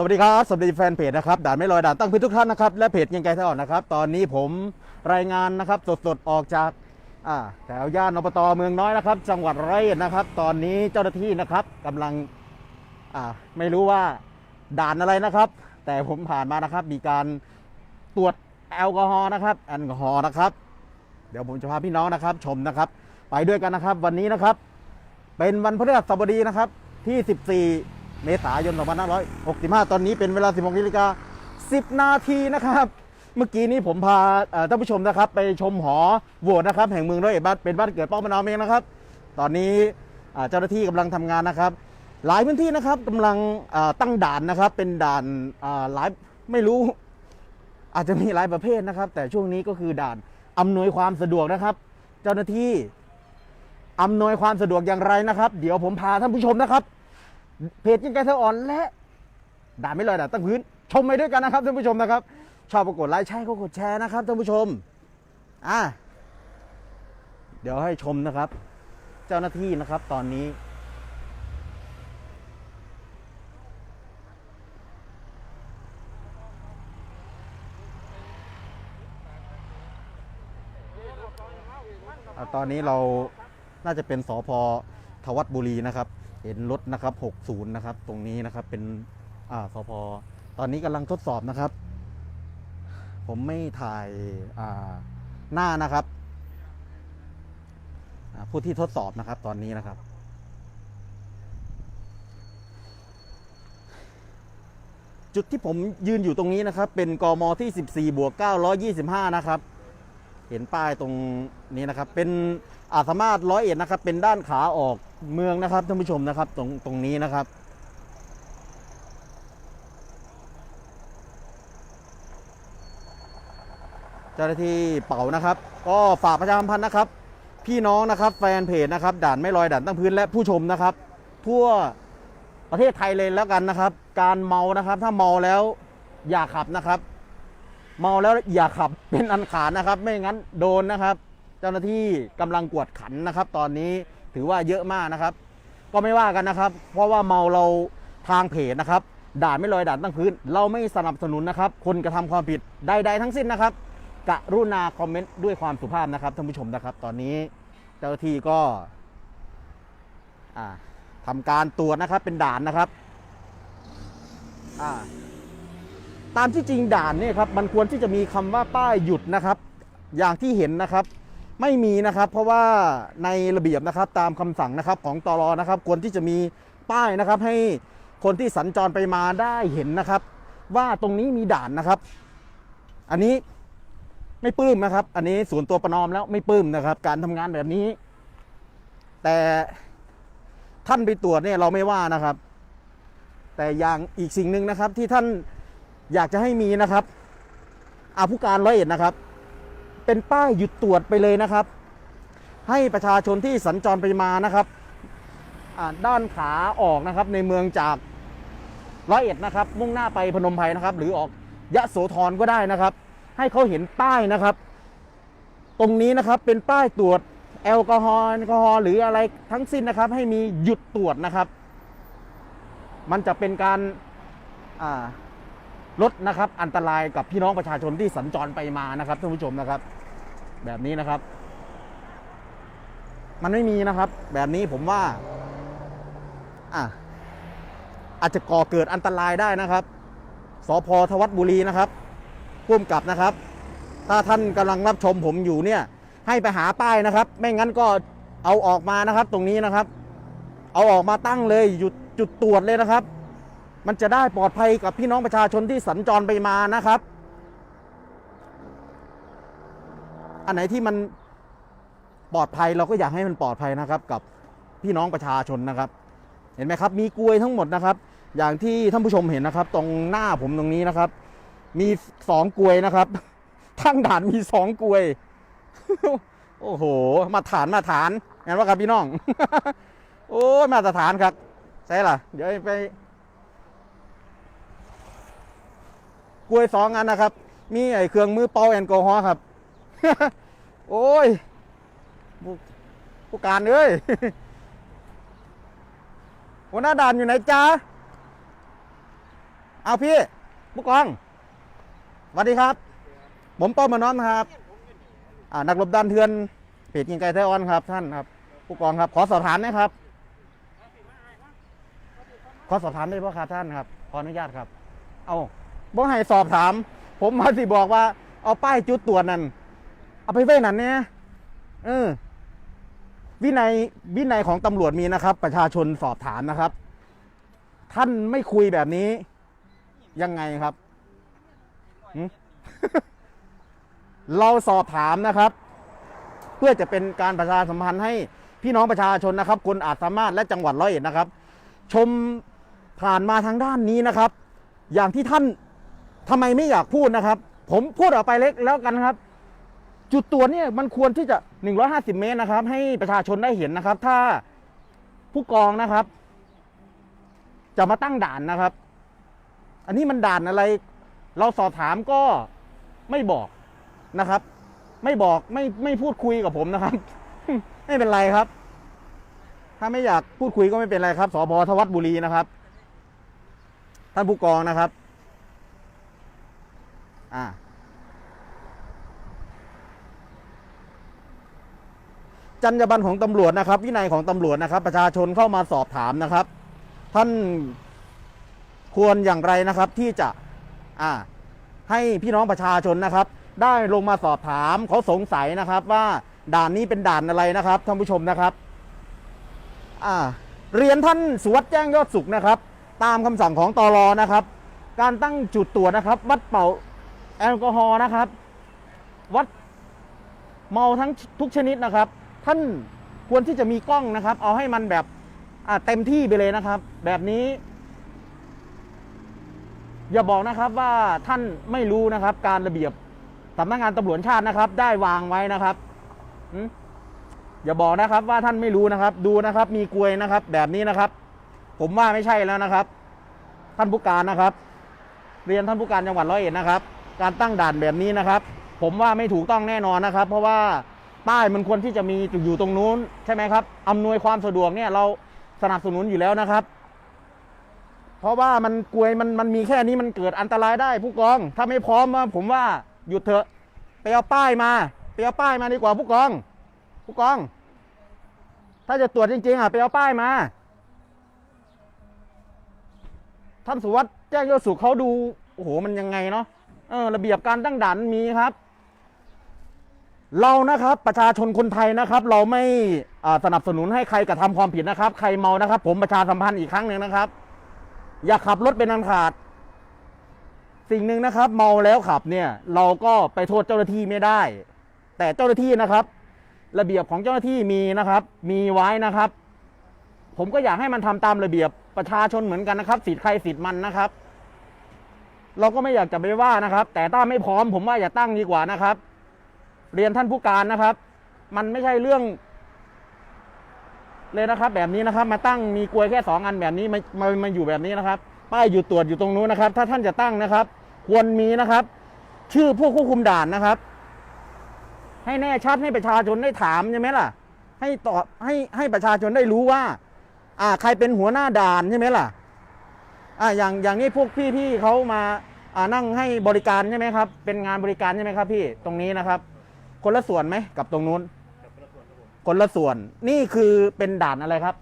สวัสดีครับ สวัสดีแฟนเพจนะครับด่านไม่ลอยด่านตั้งพื้นทุกท่านนะครับ และเพจยังไงท่าอ่อนนะครับ ตอนนี้ผมรายงานนะครับสดๆออกจากอ่าแถวย่านอบตเมืองน้อยนะครับ จังหวัดร้อยเอ็ดนะครับ ตอนนี้เจ้าหน้าที่นะครับกำลังอ่าไม่รู้ว่าด่านอะไรนะครับ แต่ผมผ่านมานะครับ มีการตรวจแอลกอฮอล์นะครับแอลกอฮอล์นะครับ เดี๋ยวผมจะพาพี่น้องนะครับ ชมนะครับ ไปด้วยกันนะครับ วันนี้นะครับ เป็นวันพฤหัสบดีนะครับที่ 14 เมษายน 2565 ตอนนี้เป็นเวลา 16นาฬิกา10 นาทีนะครับ เมื่อกี้นี้ผมพาท่านผู้ชมนะครับ ไปชมหอโหวตนะครับ แห่งเมืองร้อยเอ็ดบ้านเป็นบ้านเกิดป้อมะนาวเองนะครับ ตอนนี้เจ้าหน้าที่กำลังทำงานนะครับ หลายพื้นที่นะครับกำลังตั้งด่านนะครับ เป็นด่านหลายไม่รู้ อาจจะมีหลายประเภทนะครับ แต่ช่วงนี้ก็คือด่านอำนวยความสะดวกนะครับ เจ้าหน้าที่อำนวยความสะดวกอย่างไรนะครับ เดี๋ยวผมพาท่านผู้ชมนะครับ เพจยิงไกลเธออ่อนและด่าไม่ลอยด่าตั้งพื้น ชมไปด้วยกันนะครับท่านผู้ชมนะครับ ชอบกฏไลค์ใช่ก็กดแชร์นะครับท่านผู้ชมอะเดี๋ยวให้ชมนะครับ เจ้าหน้าที่นะครับตอนนี้ตอนนี้เราน่าจะเป็นสพทวัดบุรีนะครับ เห็นรถนะครับ 60 นะครับ ตรงนี้นะครับเป็นอ่าสพตอนนี้กำลังทดสอบนะครับ ผมไม่ถ่ายอ่าหน้านะครับผู้ที่ทดสอบนะครับ ตอนนี้นะครับ จุดที่ผมยืนอยู่ตรงนี้นะครับ เป็นกมที่ 14บวก925 นะครับ เห็นป้ายตรงนี้นะครับ เป็นอาสามารถร้อยเอ็ดนะครับ เป็นด้านขาออก เมืองนะครับท่านผู้ชมนะครับตรงตรงนี้นะครับ เจ้าหน้าที่เป่านะครับ ก็ฝากประชาสัมพันธ์นะครับ พี่น้องนะครับแฟนเพจนะครับด่านไม่ลอยด่านตั้งพื้นและผู้ชมนะครับ ทั่วประเทศไทยเลยแล้วกันนะครับ การเมานะครับ ถ้าเมาแล้วอย่าขับนะครับ เมาแล้วอย่าขับเป็นอันขาดนะครับ ไม่งั้นโดนนะครับ เจ้าหน้าที่กำลังกวดขันนะครับ ตอนนี้ ถือว่าเยอะมากนะครับ ก็ไม่ว่ากันนะครับ เพราะว่าเมาเราทางเพจนะครับ ด่านไม่ลอยด่านตั้งพื้น เราไม่สนับสนุนนะครับคนกระทำความผิดใดๆทั้งสิ้นนะครับกรุณาคอมเมนต์ด้วยความสุภาพนะครับท่านผู้ชมนะครับ ตอนนี้เจ้าที่ก็อ่าทำการตรวจนะครับเป็นด่านนะครับตามที่จริงด่านเนี่ยครับมันควรที่จะมีคำว่าป้ายหยุดนะครับ อย่างที่เห็นนะครับ ไม่มีนะครับ เพราะว่าในระเบียบนะครับตามคำสั่งนะครับของตรนะครับควรที่จะมีป้ายนะครับ ให้คนที่สัญจรไปมาได้เห็นนะครับ ว่าตรงนี้มีด่านนะครับ อันนี้ไม่ปลื้มนะครับ อันนี้ส่วนตัวประนอมแล้วไม่ปลื้มนะครับ การทำงานแบบนี้ แต่ท่านไปตรวจเนี่ยเราไม่ว่านะครับ แต่อย่างอีกสิ่งหนึ่งนะครับที่ท่านอยากจะให้มีนะครับอาผู้การร้อยเอ็ดนะครับ เป็นป้ายหยุดตรวจไปเลยนะครับ ให้ประชาชนที่สัญจรไปมานะครับด้านขาออกนะครับในเมืองจากร้อยเอ็ดนะครับ มุ่งหน้าไปพนมไพรนะครับ หรือออกยะโสธรก็ได้นะครับ ให้เขาเห็นป้ายนะครับ ตรงนี้นะครับเป็นป้ายตรวจแอลกอฮอล์แอลกอฮอล์หรืออะไรทั้งสิ้นนะครับ ให้มีหยุดตรวจนะครับ มันจะเป็นการอ่า ลดนะครับอันตรายกับพี่น้องประชาชนที่สัญจรไปมานะครับท่านผู้ชมนะครับ แบบนี้นะครับ มันไม่มีนะครับ แบบนี้ผมว่าอะอาจจะก่อเกิดอันตรายได้นะครับสพทวัดบุรีนะครับพุ่มกับนะครับ ถ้าท่านกำลังรับชมผมอยู่เนี่ย ให้ไปหาป้ายนะครับ ไม่งั้นก็เอาออกมานะครับ ตรงนี้นะครับ เอาออกมาตั้งเลยหยุดจุดตรวจเลยนะครับ มันจะได้ปลอดภัยกับพี่น้องประชาชนที่สัญจรไปมานะครับ อันไหนที่มันปลอดภัยเราก็อยากให้มันปลอดภัยนะครับ กับพี่น้องประชาชนนะครับ เห็นไหมครับ มีกลวยทั้งหมดนะครับ อย่างที่ท่านผู้ชมเห็นนะครับ ตรงหน้าผมตรงนี้นะครับ มีสองกลวยนะครับทั้งด่านมีสองกลวย โอ้โห มาฐานมาฐานงั้นว่าครับพี่น้อง โอ้มาตรฐานครับใช่ล่ะ เดี๋ยวไป กล้วยสองอันนะครับ มีไอ้เครื่องมือเป่าแอลกอฮอล์ครับ โอ้ยผู้การเอ้ยหัวหน้าด่านอยู่ไหนจ๊ะเอาพี่ผู้กองสวัสดีครับ ผมป้อมมาน้อมครับ อ่านักรบดันเทือนเพจยิงไก่ไทออนครับ ท่านครับ ผู้กองครับ ขอสอบถามนะครับ ขอสอบถามได้ป่ะครับท่านครับ ขออนุญาตครับ เอา บ่ให้สอบถาม ผมมาสิบอกว่า เอาป้ายจุดตรวจนั่นเอาไปไว้นั่นเนี่ยเออ วินัยวินัยของตำรวจมีนะครับ ประชาชนสอบถามนะครับ ท่านไม่คุยแบบนี้ ยังไงครับเราสอบถามนะครับ เพื่อจะเป็นการประชาสัมพันธ์ให้พี่น้องประชาชนนะครับคนอาจสามารถและจังหวัดร้อยเอ็ดนะครับ ชมผ่านมาทางด้านนี้นะครับ อย่างที่ท่าน ทำไมไม่อยากพูดนะครับ ผมพูดออกไปเล็กแล้วกันครับ จุดตรวจเนี่ยมันควรที่จะ 150 เมตรนะครับ ให้ประชาชนได้เห็นนะครับ ถ้าผู้กองนะครับ จะมาตั้งด่านนะครับ อันนี้มันด่านอะไร เราสอบถามก็ไม่บอกนะครับ ไม่บอกไม่ไม่พูดคุยกับผมนะครับ ไม่เป็นไรครับ ถ้าไม่อยากพูดคุยก็ไม่เป็นไรครับสพทวัดบุรีนะครับ ท่านผู้กองนะครับ อ่าจรรยาบรรณของตำรวจนะครับ วินัยของตำรวจนะครับ ประชาชนเข้ามาสอบถามนะครับ ท่านควรอย่างไรนะครับที่จะอ่าให้พี่น้องประชาชนนะครับ ได้ลงมาสอบถามเขาสงสัยนะครับ ว่าด่านนี้เป็นด่านอะไรนะครับท่านผู้ชมนะครับอ่าเรียนท่านสุวัสด์แจ้งยอดสุขนะครับ ตามคำสั่งของตอรอนะครับ การตั้งจุดตรวจนะครับ วัดเป่า แอลกอฮอล์นะครับ วัดเมาทั้งทุกชนิดนะครับ ท่านควรที่จะมีกล้องนะครับ เอาให้มันแบบเต็มที่ไปเลยนะครับ แบบนี้ อย่าบอกนะครับว่าท่านไม่รู้นะครับ การระเบียบสำนักงานตำรวจชาตินะครับ ได้วางไว้นะครับอืมอย่าบอกนะครับว่าท่านไม่รู้นะครับ ดูนะครับ มีกลวยนะครับ แบบนี้นะครับ ผมว่าไม่ใช่แล้วนะครับ ท่านผู้การนะครับ เรียนท่านผู้การจังหวัดร้อยเอ็ดนะครับ การตั้งด่านแบบนี้นะครับ ผมว่าไม่ถูกต้องแน่นอนนะครับ เพราะว่าป้ายมันควรที่จะมีอยู่ตรงนู้นใช่ไหมครับอำนวยความสะดวกเนี่ยเราสนับสนุนอยู่แล้วนะครับ เพราะว่ามันกลวยมันมันมีแค่นี้มันเกิดอันตรายได้ผู้กอง ถ้าไม่พร้อมอะผมว่าหยุดเถอะไปเอาป้ายมาไปเอาป้ายมาดีกว่าผู้กอง ผู้กอง ถ้าจะตรวจจริงๆอะไปเอาป้ายมาท่านสุวัสด์แจ้งยอดสุขเขาดูโอ้โหมันยังไงเนาะ เออระเบียบการตั้งด่านมีครับ เรานะครับประชาชนคนไทยนะครับ เราไม่สนับสนุนให้ใครกระทำความผิดนะครับ ใครเมานะครับ ผมประชาสัมพันธ์อีกครั้งหนึ่งนะครับ อย่าขับรถเป็นอันขาด สิ่งหนึ่งนะครับ เมาแล้วขับเนี่ย เราก็ไปโทษเจ้าหน้าที่ไม่ได้ แต่เจ้าหน้าที่นะครับ ระเบียบของเจ้าหน้าที่มีนะครับ มีไว้นะครับ ผมก็อยากให้มันทำตามระเบียบประชาชนเหมือนกันนะครับสิทธิ์ใครสิทธิ์มันนะครับ เราก็ไม่อยากจะไปว่านะครับ แต่ถ้าไม่พร้อมผมว่าอย่าตั้งดีกว่านะครับ เรียนท่านผู้การนะครับ มันไม่ใช่เรื่อง เลยนะครับ แบบนี้นะครับ มาตั้งมีกลวยแค่สองอันแบบนี้มามามาอยู่แบบนี้นะครับ ป้ายหยุดตรวจอยู่ตรงนู้นนะครับ ถ้าท่านจะตั้งนะครับ ควรมีนะครับ ชื่อผู้ควบคุมด่านนะครับ ให้แน่ชัดให้ประชาชนได้ถามใช่ไหมล่ะ ให้ตอบให้ให้ประชาชนได้รู้ว่า อ่า ใครเป็นหัวหน้าด่านใช่ไหมล่ะ อ่าอย่างอย่างนี้พวกพี่พี่เขามาอ่านั่งให้บริการใช่ไหมครับ เป็นงานบริการใช่ไหมครับ พี่ตรงนี้นะครับ คนละส่วนไหมกับตรงนู้น คนละส่วนนี่คือเป็นด่านอะไรครับ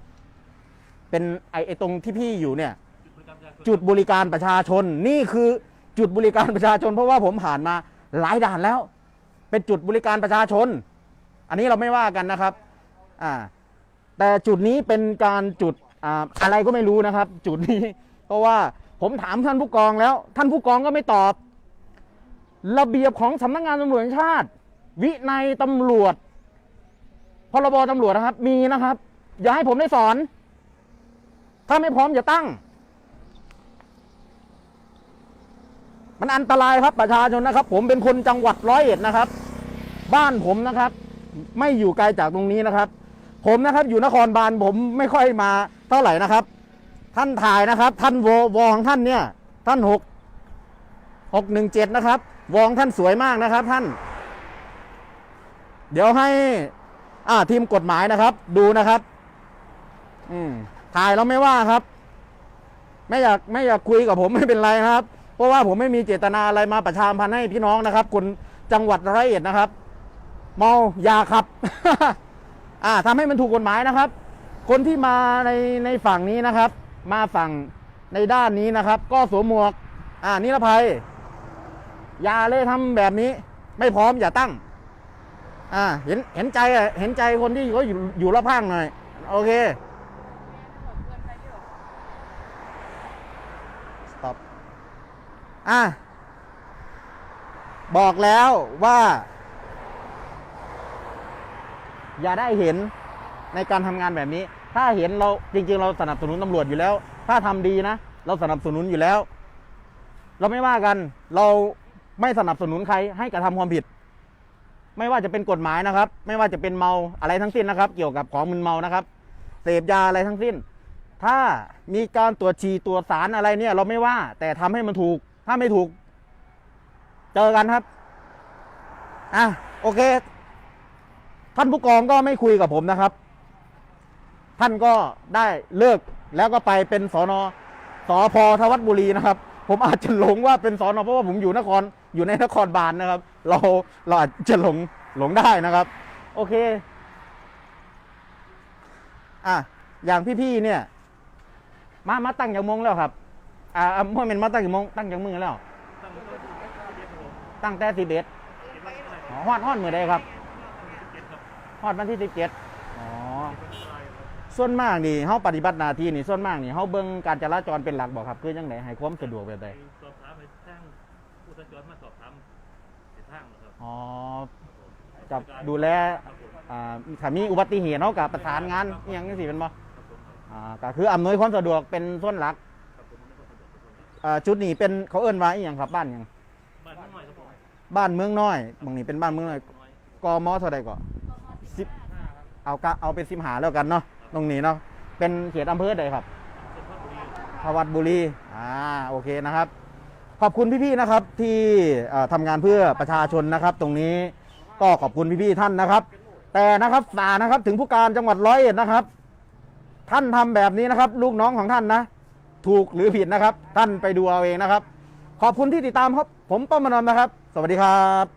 เป็นไอไอตรงที่พี่อยู่เนี่ย จุดบริการประชาชนนี่คือจุดบริการประชาชน เพราะว่าผมผ่านมาหลายด่านแล้ว เป็นจุดบริการประชาชน อันนี้เราไม่ว่ากันนะครับอ่าแต่จุดนี้เป็นการจุดอ่าอะไรก็ไม่รู้นะครับ จุดนี้ เพราะว่าผมถามท่านผู้กองแล้ว ท่านผู้กองก็ไม่ตอบ ระเบียบของสำนักงานตำรวจแห่งชาติ วินัยตำรวจพรบตำรวจนะครับ มีนะครับ อย่าให้ผมได้สอน ถ้าไม่พร้อมอย่าตั้ง มันอันตรายครับประชาชนนะครับ ผมเป็นคนจังหวัดร้อยเอ็ดนะครับ บ้านผมนะครับ ไม่อยู่ไกลจากตรงนี้นะครับ ผมนะครับ อยู่นครบาลผมไม่ค่อยมาเท่าไหร่นะครับ ท่านถ่ายนะครับ ท่านวอวของท่านเนี่ย ท่านหกหกหนึ่งเจ็ดนะครับ วองท่านสวยมากนะครับท่าน เดี๋ยวให้อ่าทีมกฎหมายนะครับ ดูนะครับ อืมถ่ายแล้วไม่ว่าครับ ไม่อยากไม่อยากคุยกับผมไม่เป็นไรครับ เพราะว่าผมไม่มีเจตนาอะไรมาประชามพันให้พี่น้องนะครับคนจังหวัดร้อยเอ็ดนะครับ เมายาขับ อ่าทำให้มันถูกกฎหมายนะครับ คนที่มาในในฝั่งนี้นะครับ มาฝั่งในด้านนี้นะครับ ก็สวมหมวก อ่านิรภัยอย่าเลยทำแบบนี้ ไม่พร้อมอย่าตั้ง อ่า เห็นเห็นใจอะเห็นใจคนที่เขาอยู่อยู่รอบข้างหน่อย โอเค stop อะบอกแล้วว่า อย่าได้เห็นในการทำงานแบบนี้ ถ้าเห็นเราจริง ๆ เราสนับสนุนตำรวจอยู่แล้ว ถ้าทำดีนะ เราสนับสนุนอยู่แล้ว เราไม่ว่ากันเราไม่สนับสนุนใครให้กระทำความผิด ไม่ว่าจะเป็นกฎหมายนะครับ ไม่ว่าจะเป็นเมาอะไรทั้งสิ้นนะครับ เกี่ยวกับของมึนเมานะครับเสพยาอะไรทั้งสิ้น ถ้ามีการตรวจฉี่ตรวจสารอะไรเนี่ย เราไม่ว่า แต่ทำให้มันถูก ถ้าไม่ถูก เจอกันครับอะโอเค ท่านผู้กองก็ไม่คุยกับผมนะครับ ท่านก็ได้เลิกแล้วก็ไปเป็นสอนอสอพทวัดบุรีนะครับ ผมอาจจะหลงว่าเป็นสอนอเพราะว่าผมอยู่นครอยู่ในนครบาลนะครับ เราเราอาจจะหลงหลงได้นะครับ โอเคอะอย่างพี่ๆเนี่ยมามาตั้งอย่างมงแล้วครับอ่าเมื่อเป็นมาตั้งอย่างมงตั้งอย่างมือแล้ว ตั้งแต่สิบเอ็ดฮอดฮอดมือใดครับฮอดวันที่สิบเจ็ด ส่วนมากนี่เฮาปฏิบัติหน้าที่นี่ส่วนมากนี่เฮาเบิ่งการจราจรเป็นหลักบ่ครับ คือจังไดให้ความสะดวกแบบใดสอบถามไปทางผู้สัญจรมาสอบถามในทางนะครับอ๋อจับดูแลครับผมอ่าถ้ามีอุบัติเหตุเฮาก็ประสานงานอหยังจังซี่เป็นบ่อ่าก็คืออำนวยความสะดวกเป็นส่วนหลักครับผมไม่ต้องสะดวกทุกคนครับอ่าจุดนี้เป็นเขาเอิ้นว่าอีหยังครับบ้านหยังบ้านน้อยครับผมบ้านเมืองน้อยบางนี้เป็นบ้านเมืองน้อยน้อยกมเท่าใดก็สิบห้าครับเอากะเอาเป็นสิบหาแล้วกันเนาะ ตรงนี้เนาะเป็นเขตอำเภอใดครับพระบุรีทวัดบุรีอ่าโอเคนะครับ ขอบคุณพี่ๆนะครับที่เอ่อทำงานเพื่อประชาชนนะครับ ตรงนี้ก็ขอบคุณพี่ๆท่านนะครับ แต่นะครับฝานะครับถึงผู้การจังหวัดร้อยเอ็ดนะครับ ท่านทำแบบนี้นะครับ ลูกน้องของท่านนะ ถูกหรือผิดนะครับ ท่านไปดูเอาเองนะครับ ขอบคุณที่ติดตามครับ ผมป้อมมนอมนะครับ สวัสดีครับ